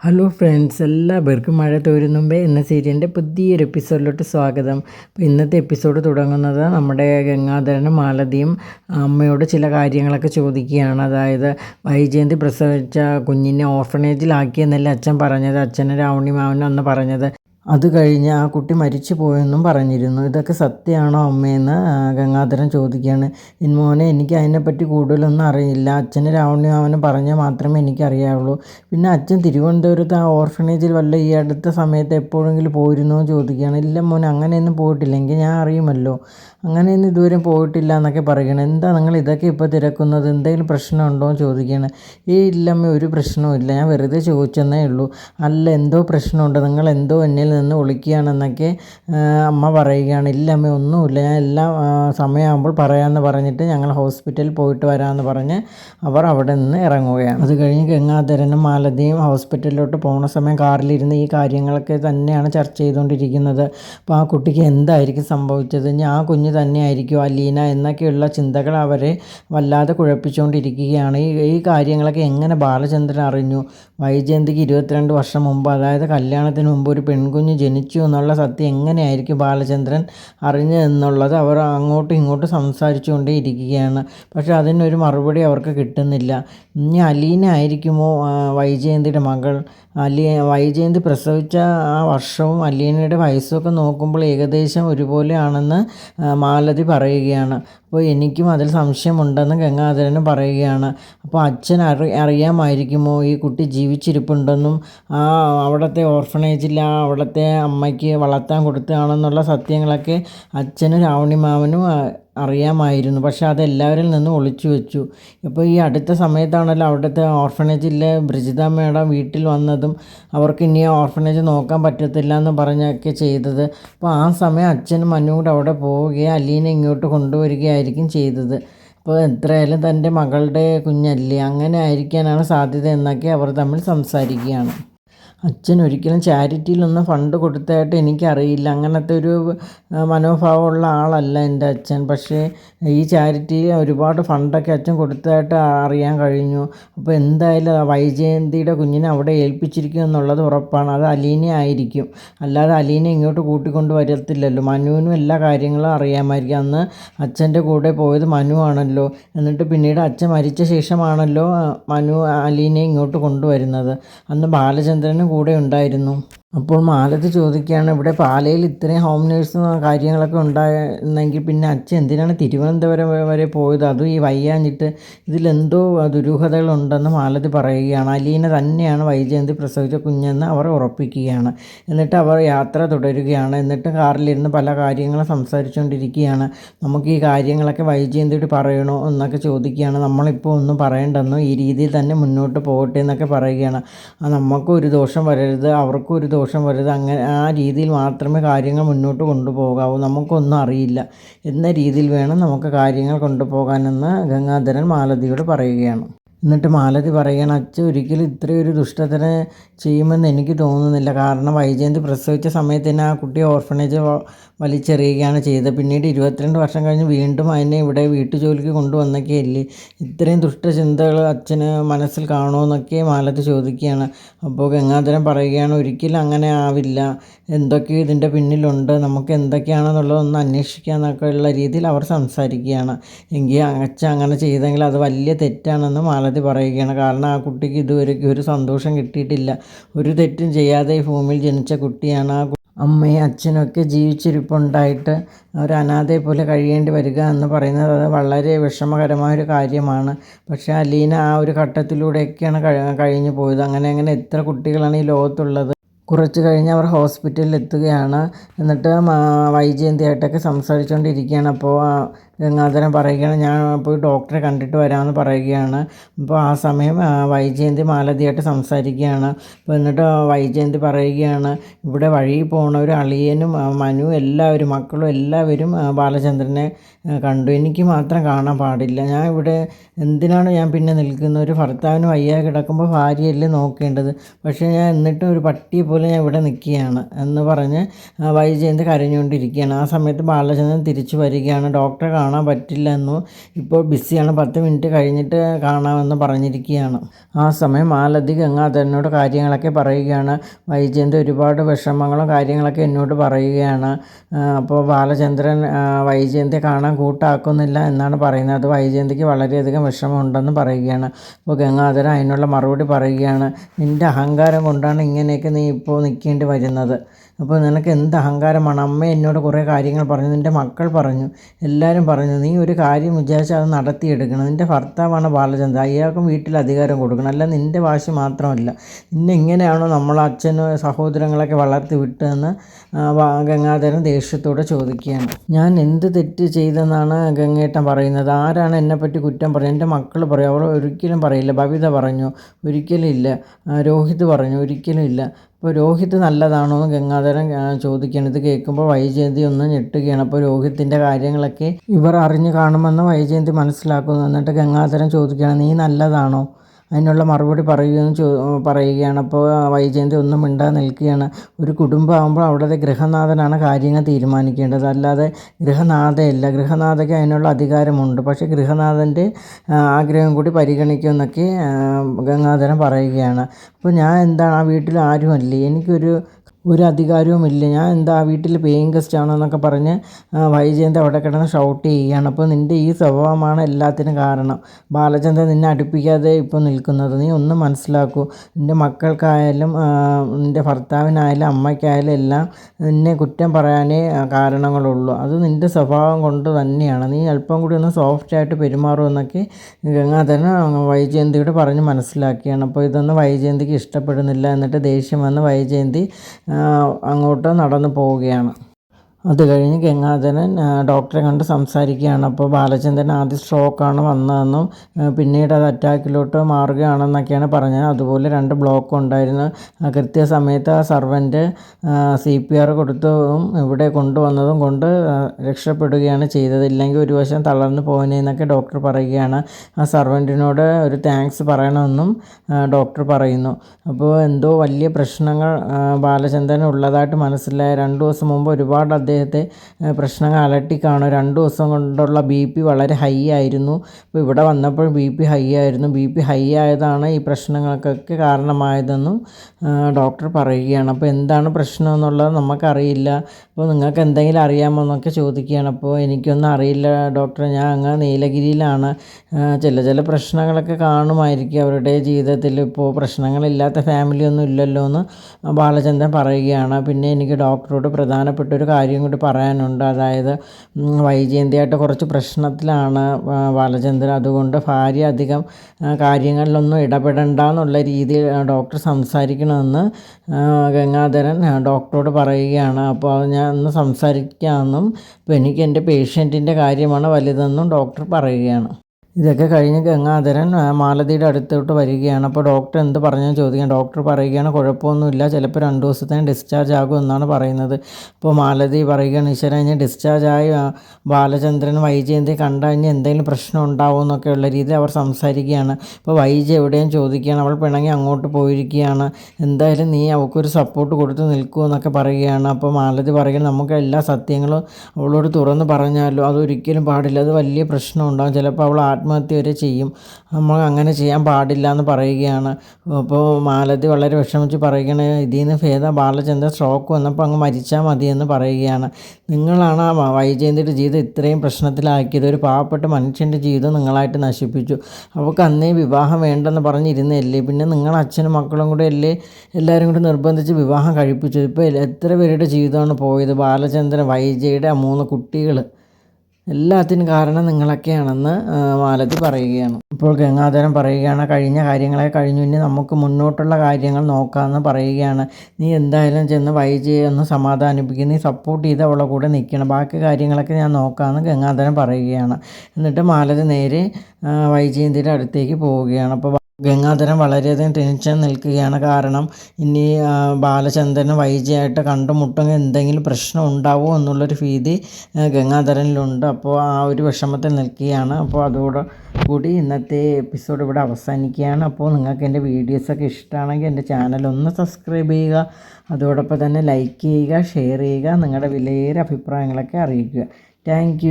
Hello friends എല്ലാവർക്കും മഴ തോരും മുമ്പേ എന്ന സീരിയലിന്റെ പുതിയൊരു എപ്പിസോഡിലോട്ട് സ്വാഗതം. അപ്പോൾ ഇന്നത്തെ എപ്പിസോഡ് തുടങ്ങുന്നത് നമ്മുടെ ഗംഗാധരനും മാലതിയും അമ്മയോട് ചില കാര്യങ്ങളൊക്കെ ചോദിക്കുകയാണ്. അതായത് വൈജയന്തി പ്രസവിച്ച കുഞ്ഞിനെ ഓർഫനേജിലാക്കിയെന്നല്ലേ അച്ഛൻ പറഞ്ഞത്? അച്ഛനും രാവണി മാവനും അന്ന് പറഞ്ഞത്. അത് കഴിഞ്ഞ് ആ കുട്ടി മരിച്ചു പോയെന്നും പറഞ്ഞിരുന്നു. ഇതൊക്കെ സത്യമാണോ അമ്മയെന്ന് ഗംഗാധരൻ ചോദിക്കുകയാണ്. ഇൻമോനെ എനിക്ക് അതിനെപ്പറ്റി കൂടുതലൊന്നും അറിയില്ല. അച്ഛന് രാവണി മാമന് പറഞ്ഞാൽ മാത്രമേ എനിക്കറിയാവുള്ളൂ. പിന്നെ അച്ഛൻ തിരുവനന്തപുരത്ത് ആ ഓർഫനേജിൽ വല്ല ഈ അടുത്ത സമയത്ത് എപ്പോഴെങ്കിലും പോയിരുന്നോ ചോദിക്കുകയാണ്. ഇല്ല മോനെ അങ്ങനെയൊന്നും പോയിട്ടില്ലെങ്കിൽ ഞാൻ അറിയുമല്ലോ. അങ്ങനെയൊന്നും ഇതുവരെ പോയിട്ടില്ല എന്നൊക്കെ പറയുകയാണ്. എന്താ നിങ്ങൾ ഇതൊക്കെ ഇപ്പോൾ തിരക്കുന്നത്? എന്തെങ്കിലും പ്രശ്നമുണ്ടോ എന്ന് ചോദിക്കുകയാണ്. ഈ ഇല്ലമ്മ ഒരു പ്രശ്നവും ഇല്ല. ഞാൻ വെറുതെ ചോദിച്ചെന്നേ ഉള്ളൂ. അല്ല എന്തോ പ്രശ്നമുണ്ട്. നിങ്ങൾ എന്തോ എന്നിൽ നിന്ന് ഒളിക്കുകയാണെന്നൊക്കെ അമ്മ പറയുകയാണ്. ഇല്ല അമ്മ ഒന്നുമില്ല. ഞാൻ എല്ലാം സമയമാകുമ്പോൾ പറയാമെന്ന് പറഞ്ഞിട്ട് ഞങ്ങൾ ഹോസ്പിറ്റലിൽ പോയിട്ട് വരാമെന്ന് പറഞ്ഞ് അവർ അവിടെ നിന്ന് ഇറങ്ങുകയാണ്. അത് കഴിഞ്ഞ് ഗംഗാധരനും മാലതിയും ഹോസ്പിറ്റലിലോട്ട് പോകുന്ന സമയം കാറിലിരുന്ന് ഈ കാര്യങ്ങളൊക്കെ തന്നെയാണ് ചർച്ച ചെയ്തുകൊണ്ടിരിക്കുന്നത്. അപ്പോൾ ആ കുട്ടിക്ക് എന്തായിരിക്കും സംഭവിച്ചത്? ഞാൻ ആ കുഞ്ഞ് തന്നെയായിരിക്കും അലീന എന്നൊക്കെയുള്ള ചിന്തകൾ അവരെ വല്ലാതെ കുഴപ്പിച്ചുകൊണ്ടിരിക്കുകയാണ്. ഈ ഈ കാര്യങ്ങളൊക്കെ എങ്ങനെ ബാലചന്ദ്രൻ അറിഞ്ഞു? വൈജയന്തിക്ക് ഇരുപത്തിരണ്ട് വർഷം മുമ്പ് അതായത് കല്യാണത്തിന് മുമ്പ് ഒരു പെൺകുഞ്ഞ് ജനിച്ചു എന്നുള്ള സത്യം എങ്ങനെയായിരിക്കും ബാലചന്ദ്രൻ അറിഞ്ഞതെന്നുള്ളത് അവർ അങ്ങോട്ടും ഇങ്ങോട്ടും സംസാരിച്ചുകൊണ്ടേ ഇരിക്കുകയാണ് പക്ഷെ അതിനൊരു മറുപടി അവർക്ക് കിട്ടുന്നില്ല. ഇനി അലീന ആയിരിക്കുമോ? വൈജയന്തിയുടെ മകൾ. അലി വൈജയന്തി പ്രസവിച്ച ആ വർഷവും അലീനയുടെ വയസ്സൊക്കെ നോക്കുമ്പോൾ ഏകദേശം ഒരുപോലെയാണെന്ന് മാലതി പറയുകയാണ്. അപ്പോൾ എനിക്കും അതിൽ സംശയമുണ്ടെന്ന് ഗംഗാധരനും പറയുകയാണ്. അപ്പോൾ അച്ഛൻ അറി അറിയാമായിരിക്കുമോ ഈ കുട്ടി ജീവിച്ചിരിപ്പുണ്ടെന്നും ആ അവിടുത്തെ ഓർഫണേജിൽ ആ അവിടുത്തെ അമ്മയ്ക്ക് വളർത്താൻ കൊടുത്തതാണെന്നുള്ള സത്യങ്ങളൊക്കെ അച്ഛനും രാവണി രാവണിമാവനും അറിയാമായിരുന്നു. പക്ഷേ അത് എല്ലാവരിൽ നിന്നും ഒളിച്ചു വെച്ചു. ഇപ്പോൾ ഈ അടുത്ത സമയത്താണല്ലോ അവിടുത്തെ ഓർഫനേജിലെ ബ്രിജിത മേഡം വീട്ടിൽ വന്നതും അവർക്ക് ഇനി ഓർഫനേജ് നോക്കാൻ പറ്റത്തില്ല എന്ന് പറഞ്ഞൊക്കെ ചെയ്തത്. അപ്പോൾ ആ സമയം അച്ഛനും മനും കൂടെ അവിടെ പോവുകയും അലീനെ ഇങ്ങോട്ട് കൊണ്ടുവരികയായിരിക്കും ചെയ്തത്. അപ്പോൾ എത്രയായാലും തന്റെ മകളുടെ കുഞ്ഞല്ലേ അങ്ങനെ ആയിരിക്കാനാണ് സാധ്യത എന്നൊക്കെ അവർ തമ്മിൽ സംസാരിക്കുകയാണ്. അച്ഛൻ ഒരിക്കലും ചാരിറ്റിയിലൊന്നും ഫണ്ട് കൊടുത്തതായിട്ട് എനിക്കറിയില്ല. അങ്ങനത്തെ ഒരു മനോഭാവമുള്ള ആളല്ല എന്റെ അച്ഛൻ. പക്ഷേ ഈ ചാരിറ്റിയിൽ ഒരുപാട് ഫണ്ടൊക്കെ അച്ഛൻ കൊടുത്തതായിട്ട് അറിയാൻ കഴിഞ്ഞു. അപ്പോൾ എന്തായാലും വൈജയന്തിയുടെ കുഞ്ഞിനെ അവിടെ ഏൽപ്പിച്ചിരിക്കും എന്നുള്ളത് ഉറപ്പാണ്. അത് അലീനെ ആയിരിക്കും. അല്ലാതെ അലീനെ ഇങ്ങോട്ട് കൂട്ടിക്കൊണ്ട് വരത്തില്ലല്ലോ. മനുവിനും എല്ലാ കാര്യങ്ങളും അറിയാമായിരിക്കും. അന്ന് അച്ഛന്റെ കൂടെ പോയത് മനു ആണല്ലോ. എന്നിട്ട് പിന്നീട് അച്ഛൻ മരിച്ച ശേഷമാണല്ലോ മനു അലീനെ ഇങ്ങോട്ട് കൊണ്ടുവരുന്നത്. അന്ന് ബാലചന്ദ്രനും കൂടെ ഉണ്ടായിരുന്നു. അപ്പോൾ മാലതി ചോദിക്കുകയാണ് ഇവിടെ പാലയിൽ ഇത്രയും ഹോം നേഴ്സും കാര്യങ്ങളൊക്കെ ഉണ്ടായിരുന്നെങ്കിൽ പിന്നെ അച്ഛൻ എന്തിനാണ് തിരുവനന്തപുരം വരെ പോയത്? അതും ഈ വയ്യാഞ്ഞിട്ട് ഇതിലെന്തോ ദുരൂഹതകളുണ്ടെന്ന് മാലതി പറയുകയാണ്. അലീന തന്നെയാണ് വൈജയന്തി പ്രസവിച്ച കുഞ്ഞെന്ന് അവർ ഉറപ്പിക്കുകയാണ്. എന്നിട്ട് അവർ യാത്ര തുടരുകയാണ്. എന്നിട്ട് കാറിലിരുന്ന് പല കാര്യങ്ങളും സംസാരിച്ചുകൊണ്ടിരിക്കുകയാണ്. നമുക്ക് ഈ കാര്യങ്ങളൊക്കെ വൈജയന്തിയോട് പറയണോ? എന്നൊക്കെ ചോദിക്കുകയാണ്. നമ്മളിപ്പോൾ ഒന്നും പറയേണ്ടെന്നോ ഈ രീതിയിൽ തന്നെ മുന്നോട്ട് പോകട്ടെ എന്നൊക്കെ പറയുകയാണ്. നമുക്കും ഒരു ദോഷം വരരുത്. അവർക്കും ഒരു ദോഷം വരരുത്. അങ്ങനെ ആ രീതിയിൽ മാത്രമേ കാര്യങ്ങൾ മുന്നോട്ട് കൊണ്ടുപോകാവൂ. നമുക്കൊന്നും അറിയില്ല. എന്ന രീതിയിൽ വേണം നമുക്ക് കാര്യങ്ങൾ കൊണ്ടുപോകാനെന്ന് ഗംഗാധരൻ മാലതിയോട് പറയുകയാണ്. എന്നിട്ട് മാലതി പറയുകയാണ് അച്ഛൻ ഒരിക്കലും ഇത്രയൊരു ദുഷ്ടതന ചെയ്യുമെന്ന് എനിക്ക് തോന്നുന്നില്ല. കാരണം വൈജയന്തി പ്രസവിച്ച സമയത്ത് തന്നെ ആ കുട്ടിയെ ഓർഫണേജ് വലിച്ചെറിയുകയാണ് ചെയ്തത്. പിന്നീട് ഇരുപത്തിരണ്ട് വർഷം കഴിഞ്ഞ് വീണ്ടും അതിനെ ഇവിടെ വീട്ടുജോലിക്ക് കൊണ്ടുവന്നൊക്കെയല്ലേ? ഇത്രയും ദുഷ്ടചിന്തകൾ അച്ഛന് മനസ്സിൽ കാണുമെന്നൊക്കെ മാലതി ചോദിക്കുകയാണ്. അപ്പോൾ ഗംഗാധരൻ പറയുകയാണ് ഒരിക്കലും അങ്ങനെ ആവില്ല. എന്തൊക്കെ ഇതിന്റെ പിന്നിലുണ്ട്. നമുക്ക് എന്തൊക്കെയാണെന്നുള്ളതൊന്ന് അന്വേഷിക്കാമെന്നൊക്കെ ഉള്ള രീതിയിൽ അവർ സംസാരിക്കുകയാണ്. എങ്കിൽ അച്ഛൻ അങ്ങനെ ചെയ്തെങ്കിൽ അത് വലിയ തെറ്റാണെന്ന് മാലതി പറയുകയാണ്. കാരണം ആ കുട്ടിക്ക് ഇതുവരെ ഒരു സന്തോഷം കിട്ടിയിട്ടില്ല. ഒരു തെറ്റും ചെയ്യാതെ ഈ ഭൂമിയിൽ ജനിച്ച കുട്ടിയാണ്. ആ അമ്മയും അച്ഛനൊക്കെ ജീവിച്ചിരിപ്പുണ്ടായിട്ട് ഒരു അനാഥയെ പോലെ കഴിയേണ്ടി വരിക എന്ന് പറയുന്നത് അത് വളരെ വിഷമകരമായൊരു കാര്യമാണ്. പക്ഷേ അലീന ആ ഒരു ഘട്ടത്തിലൂടെയൊക്കെയാണ് കഴിഞ്ഞു പോയത് അങ്ങനെ അങ്ങനെ എത്ര കുട്ടികളാണ് ഈ ലോകത്തുള്ളത്? കുറച്ച് കഴിഞ്ഞ് അവർ ഹോസ്പിറ്റലിൽ എത്തുകയാണ്. എന്നിട്ട് വൈജയന്തിയായിട്ടൊക്കെ സംസാരിച്ചുകൊണ്ടിരിക്കുകയാണ് അപ്പോൾ ഗംഗാധരൻ പറയുകയാണ് ഞാൻ പോയി ഡോക്ടറെ കണ്ടിട്ട് വരാമെന്ന് പറയുകയാണ്. അപ്പോൾ ആ സമയം വൈജയന്തി മാലതിയായിട്ട് സംസാരിക്കുകയാണ്. അപ്പോൾ എന്നിട്ട് വൈജയന്തി പറയുകയാണ് ഇവിടെ വഴി പോണ ഒരു അളിയനും മനു എല്ലാവരും മക്കളും എല്ലാവരും ബാലചന്ദ്രനെ കണ്ടു. എനിക്ക് മാത്രം കാണാൻ പാടില്ല. ഞാൻ ഇവിടെ എന്തിനാണ് ഞാൻ പിന്നെ നിൽക്കുന്നത്? ഒരു ഭർത്താവിന് വയ്യാതെ കിടക്കുമ്പോൾ ഭാര്യയല്ലേ നോക്കേണ്ടത്. പക്ഷേ ഞാൻ എന്നിട്ടും ഒരു പട്ടിയെ പോലെ ഞാൻ ഇവിടെ നിൽക്കുകയാണ് എന്ന് പറഞ്ഞ് വൈജയന്ത് കരഞ്ഞുകൊണ്ടിരിക്കുകയാണ്. ആ സമയത്ത് ബാലചന്ദ്രൻ തിരിച്ചു വരികയാണ്. ഡോക്ടറെ കാണാൻ പറ്റില്ല എന്നു ഇപ്പോൾ ബിസിയാണ് പത്ത് മിനിറ്റ് കഴിഞ്ഞിട്ട് കാണാമെന്ന് പറഞ്ഞിരിക്കുകയാണ്. ആ സമയം മാലതി ഗംഗാധരനോട് കാര്യങ്ങളൊക്കെ പറയുകയാണ്. വൈജയന്ത് ഒരുപാട് വിഷമങ്ങളും കാര്യങ്ങളൊക്കെ എന്നോട് പറയുകയാണ്. അപ്പോൾ ബാലചന്ദ്രൻ വൈജയന്തി കാണാൻ കൂട്ടാക്കുന്നില്ല എന്നാണ് പറയുന്നത്. അത് വൈജയന്തിക്ക് വളരെയധികം വിഷമമുണ്ടെന്ന് പറയുകയാണ്. അപ്പോൾ ഗംഗാധരൻ അതിനുള്ള മറുപടി പറയുകയാണ്. നിന്റെ അഹങ്കാരം കൊണ്ടാണ് ഇങ്ങനെയൊക്കെ നീ ഇപ്പോൾ നിൽക്കേണ്ടി വരുന്നത്. അപ്പോൾ നിനക്ക് എന്ത് അഹങ്കാരമാണ്? അമ്മ എന്നോട് കുറേ കാര്യങ്ങൾ പറഞ്ഞു. നിന്റെ മക്കൾ പറഞ്ഞു. എല്ലാവരും പറഞ്ഞു നീ ഒരു കാര്യം വിചാരിച്ചാൽ അത് നടത്തിയെടുക്കണം. നിന്റെ ഭർത്താവാണ് ബാലചന്ദ്രൻ. അയാൾക്കും വീട്ടിൽ അധികാരം കൊടുക്കണം. അല്ല നിന്റെ വാശി മാത്രമല്ല. നിന്നെ ഇങ്ങനെയാണോ നമ്മൾ അച്ഛനും സഹോദരങ്ങളൊക്കെ വളർത്തി വിട്ടതെന്ന് ഗംഗാധരൻ ദേഷ്യത്തോടെ ചോദിക്കുകയാണ്. ഞാൻ എന്ത് തെറ്റ് ചെയ്തെന്നാണ് ഗംഗേട്ടൻ പറയുന്നത്? ആരാണ് എന്നെപ്പറ്റി കുറ്റം പറയുന്നത് എന്റെ മക്കൾ പറയും. അവൾ ഒരിക്കലും പറയില്ല. ഭവിത പറഞ്ഞു ഒരിക്കലും ഇല്ല. രോഹിത് പറഞ്ഞു ഒരിക്കലും ഇല്ല. അപ്പോൾ രോഹിത് നല്ലതാണോ എന്ന് ഗംഗാധരൻ ചോദിക്കുകയാണ്. ഇത് കേൾക്കുമ്പോൾ വൈജയന്തി ഒന്ന് ഞെട്ടുകയാണ്. അപ്പോൾ രോഹിത്തിന്റെ കാര്യങ്ങളൊക്കെ ഇവർ അറിഞ്ഞു കാണുമെന്ന് വൈജയന്തി മനസ്സിലാക്കുന്നു. എന്നിട്ട് ഗംഗാധരൻ ചോദിക്കുകയാണ് നീ നല്ലതാണോ? അതിനുള്ള മറുപടി പറയുകയും പറയുകയാണ്. അപ്പോൾ വൈജയന്തി ഒന്നും മിണ്ടാതെ നിൽക്കുകയാണ്. ഒരു കുടുംബമാകുമ്പോൾ അവിടുത്തെ ഗൃഹനാഥനാണ് കാര്യങ്ങൾ തീരുമാനിക്കേണ്ടത്. അല്ലാതെ ഗൃഹനാഥയല്ല. ഗൃഹനാഥയ്ക്ക് അതിനുള്ള അധികാരമുണ്ട്. പക്ഷേ ഗൃഹനാഥന്റെ ആഗ്രഹം കൂടി പരിഗണിക്കുമെന്നൊക്കെ ഗംഗാധരൻ പറയുകയാണ്. അപ്പോൾ ഞാൻ എന്താണ്? ആ വീട്ടിൽ ആരുമല്ലേ? എനിക്കൊരു ഒരു അധികാരവുമില്ല. ഞാൻ എന്താ വീട്ടിൽ പേയിങ് ഗസ്റ്റ് ആണെന്നൊക്കെ പറഞ്ഞ് വൈജയന്ത അവിടെ കിടന്ന് ഷൗട്ട് ചെയ്യുകയാണ്. അപ്പോൾ നിന്റെ ഈ സ്വഭാവമാണ് എല്ലാത്തിനും കാരണം. ബാലചന്ദ്രൻ നിന്നെ അടുപ്പിക്കാതെ ഇപ്പോൾ നിൽക്കുന്നത്. നീ ഒന്ന് മനസ്സിലാക്കൂ നിന്റെ മക്കൾക്കായാലും നിന്റെ ഭർത്താവിനായാലും അമ്മയ്ക്കായാലും എല്ലാം നിന്നെ കുറ്റം പറയാനേ കാരണങ്ങളുള്ളൂ. അത് നിന്റെ സ്വഭാവം കൊണ്ട് തന്നെയാണ്. നീ അല്പം കൂടി ഒന്ന് സോഫ്റ്റായിട്ട് പെരുമാറുമെന്നൊക്കെ ഗംഗാധരൻ വൈജയന്തിയോട് പറഞ്ഞ് മനസ്സിലാക്കിയാണ്. അപ്പോൾ ഇതൊന്നും വൈജയന്തിക്ക് ഇഷ്ടപ്പെടുന്നില്ല. എന്നിട്ട് ദേഷ്യം വന്ന് വൈജയന്തി അങ്ങോട്ട് നടന്നു പോവുകയാണ്. അത് കഴിഞ്ഞ് ഗംഗാധരൻ ഡോക്ടറെ കണ്ട് സംസാരിക്കുകയാണ്. അപ്പോൾ ബാലചന്ദ്രൻ ആദ്യം സ്ട്രോക്കാണ് വന്നതെന്നും പിന്നീട് അത് അറ്റാക്കിലോട്ട് മാറുകയാണെന്നൊക്കെയാണ് പറഞ്ഞത്. അതുപോലെ രണ്ട് ബ്ലോക്ക് ഉണ്ടായിരുന്നു. കൃത്യസമയത്ത് ആ സർവന്റ് സി പി ആർ കൊടുത്തതും ഇവിടെ കൊണ്ടുവന്നതും കൊണ്ട് രക്ഷപ്പെടുകയാണ് ചെയ്തത്. ഇല്ലെങ്കിൽ ഒരു വശം തളർന്നു പോകുന്നതെന്നൊക്കെ ഡോക്ടർ പറയുകയാണ്. ആ സർവന്റിനോട് ഒരു താങ്ക്സ് പറയണമെന്നും ഡോക്ടർ പറയുന്നു. അപ്പോൾ എന്തോ വലിയ പ്രശ്നങ്ങൾ ബാലചന്ദ്രൻ ഉള്ളതായിട്ട് മനസ്സിലായി. രണ്ട് ദിവസം മുമ്പ് ഒരുപാട് അദ്ദേഹത്തെ പ്രശ്നങ്ങൾ അലട്ടിക്കാണു രണ്ട് ദിവസം കൊണ്ടുള്ള ബി പി വളരെ ഹൈ ആയിരുന്നു. അപ്പോൾ ഇവിടെ വന്നപ്പോൾ ബി പി ഹൈ ആയിരുന്നു. ബി പി ഹൈ ആയതാണ് ഈ പ്രശ്നങ്ങൾക്കൊക്കെ കാരണമായതെന്നും ഡോക്ടർ പറയുകയാണ്. അപ്പോൾ എന്താണ് പ്രശ്നം എന്നുള്ളത് നമുക്കറിയില്ല. അപ്പോൾ നിങ്ങൾക്ക് എന്തെങ്കിലും അറിയാമോ എന്നൊക്കെ ചോദിക്കുകയാണ്. അപ്പോൾ എനിക്കൊന്നും അറിയില്ല ഡോക്ടർ ഞാൻ അങ്ങ് നീലഗിരിയിലാണ്. ചില ചില പ്രശ്നങ്ങളൊക്കെ കാണുമായിരിക്കും അവരുടെ ജീവിതത്തിൽ. ഇപ്പോൾ പ്രശ്നങ്ങളില്ലാത്ത ഫാമിലിയൊന്നും ഇല്ലല്ലോ എന്ന് ബാലചന്ദ്രൻ പറയുകയാണ്. പിന്നെ എനിക്ക് ഡോക്ടറോട് പ്രധാനപ്പെട്ട ഒരു കാര്യം കാര്യം കൂടി പറയാനുണ്ട്. അതായത് വൈജയന്തിയായിട്ട് കുറച്ച് പ്രശ്നത്തിലാണ് ബാലചന്ദ്രൻ. അതുകൊണ്ട് ഭാര്യ അധികം കാര്യങ്ങളിലൊന്നും ഇടപെടണ്ട എന്നുള്ള രീതിയിൽ ഡോക്ടർ സംസാരിക്കണമെന്ന് ഗംഗാധരൻ ഡോക്ടറോട് പറയുകയാണ്. അപ്പോൾ ഞാൻ ഒന്ന് സംസാരിക്കാമെന്നും അപ്പോൾ എനിക്ക് എന്റെ പേഷ്യന്റിന്റെ കാര്യമാണ് വലുതെന്നും ഡോക്ടർ പറയുകയാണ്. ഇതൊക്കെ കഴിഞ്ഞ് ഗംഗാധരൻ മാലതിയുടെ അടുത്തോട്ട് വരികയാണ്. അപ്പോൾ ഡോക്ടർ എന്ത് പറഞ്ഞു ചോദിക്കാൻ ഡോക്ടർ പറയുകയാണ് കുഴപ്പമൊന്നുമില്ല ചിലപ്പോൾ രണ്ട് ദിവസത്തിന് ഡിസ്ചാർജ് ആകും എന്നാണ് പറയുന്നത്. അപ്പോൾ മാലതി പറയുകയാണ് ഈശ്വര കഴിഞ്ഞ് ഡിസ്ചാർജ് ആയി ബാലചന്ദ്രൻ വൈജയന്തി കണ്ട കഴിഞ്ഞാൽ എന്തെങ്കിലും പ്രശ്നം ഉണ്ടാവും എന്നൊക്കെയുള്ള രീതിയിൽ അവർ സംസാരിക്കുകയാണ്. ഇപ്പോൾ വൈജ എവിടെയും ചോദിക്കുകയാണ് അവൾ പിണങ്ങി അങ്ങോട്ട് പോയിരിക്കുകയാണ്. എന്തായാലും നീ അവൾക്കൊരു സപ്പോർട്ട് കൊടുത്ത് നിൽക്കൂ എന്നൊക്കെ പറയുകയാണ്. അപ്പോൾ മാലതി പറയുകയാണ് നമുക്ക് എല്ലാ സത്യങ്ങളും അവളോട് തുറന്ന് പറഞ്ഞാലോ അതൊരിക്കലും പാടില്ല അത് വലിയ പ്രശ്നം ഉണ്ടാകും ചിലപ്പോൾ അവൾ ആത്മ ആത്മഹത്യ വരെ ചെയ്യും. നമ്മൾ അങ്ങനെ ചെയ്യാൻ പാടില്ല എന്ന് പറയുകയാണ്. അപ്പോൾ മാലതി വളരെ വിഷമിച്ച് പറയുകയാണ് ഇതിൽ നിന്ന് ഭേദ ബാലചന്ദ്രൻ സ്ട്രോക്ക് വന്നപ്പോൾ അങ്ങ് മരിച്ചാൽ എന്ന് പറയുകയാണ്. നിങ്ങളാണ് ആ വൈജയന്തിയുടെ ജീവിതം ഇത്രയും പ്രശ്നത്തിലാക്കിയത്. ഒരു പാവപ്പെട്ട മനുഷ്യന്റെ ജീവിതം നിങ്ങളായിട്ട് നശിപ്പിച്ചു. അവൾക്ക് അന്നേ വിവാഹം വേണ്ടെന്ന് പറഞ്ഞിരുന്നല്ലേ പിന്നെ നിങ്ങൾ അച്ഛനും മക്കളും കൂടെ അല്ലേ? എല്ലാവരും കൂടി നിർബന്ധിച്ച് വിവാഹം കഴിപ്പിച്ചു. ഇപ്പോൾ എത്ര പേരുടെ ജീവിതമാണ് പോയത്? ബാലചന്ദ്രൻ വൈജയുടെ മൂന്ന് കുട്ടികൾ എല്ലാത്തിനും കാരണം നിങ്ങളൊക്കെയാണെന്ന് മാലതി പറയുകയാണ്. ഇപ്പോൾ ഗംഗാധരൻ പറയുകയാണ് കഴിഞ്ഞ കാര്യങ്ങളെ കഴിഞ്ഞു. ഇനി നമുക്ക് മുന്നോട്ടുള്ള കാര്യങ്ങൾ നോക്കാമെന്ന് പറയുകയാണ്. നീ എന്തായാലും ചെന്ന് വൈജയെ ഒന്ന് സമാധാനിപ്പിക്കുക നീ സപ്പോർട്ട് ചെയ്ത് അവളെ കൂടെ നിൽക്കണം. ബാക്കി കാര്യങ്ങളൊക്കെ ഞാൻ നോക്കാമെന്ന് ഗംഗാധരൻ പറയുകയാണ്. എന്നിട്ട് മാലതി നേരെ വൈജയന്തിയുടെ അടുത്തേക്ക് പോവുകയാണ്. അപ്പോൾ ഗംഗാധരൻ വളരെയധികം ടെൻഷൻ നിൽക്കുകയാണ്. കാരണം ഇനി ബാലചന്ദ്രനും വൈജയായിട്ട് കണ്ടുമുട്ടുക എന്തെങ്കിലും പ്രശ്നം ഉണ്ടാവുമോ എന്നുള്ളൊരു ഭീതി ഗംഗാധരനിലുണ്ട്. അപ്പോൾ ആ ഒരു വിഷമത്തിൽ നിൽക്കുകയാണ്. അപ്പോൾ അതോടെ കൂടി ഇന്നത്തെ എപ്പിസോഡ് ഇവിടെ അവസാനിക്കുകയാണ്. അപ്പോൾ നിങ്ങൾക്ക് എന്റെ വീഡിയോസൊക്കെ ഇഷ്ടമാണെങ്കിൽ എന്റെ ചാനൽ ഒന്ന് സബ്സ്ക്രൈബ് ചെയ്യുക. അതോടൊപ്പം തന്നെ ലൈക്ക് ചെയ്യുക ഷെയർ ചെയ്യുക നിങ്ങളുടെ വിലയേറെ അഭിപ്രായങ്ങളൊക്കെ അറിയിക്കുക. താങ്ക്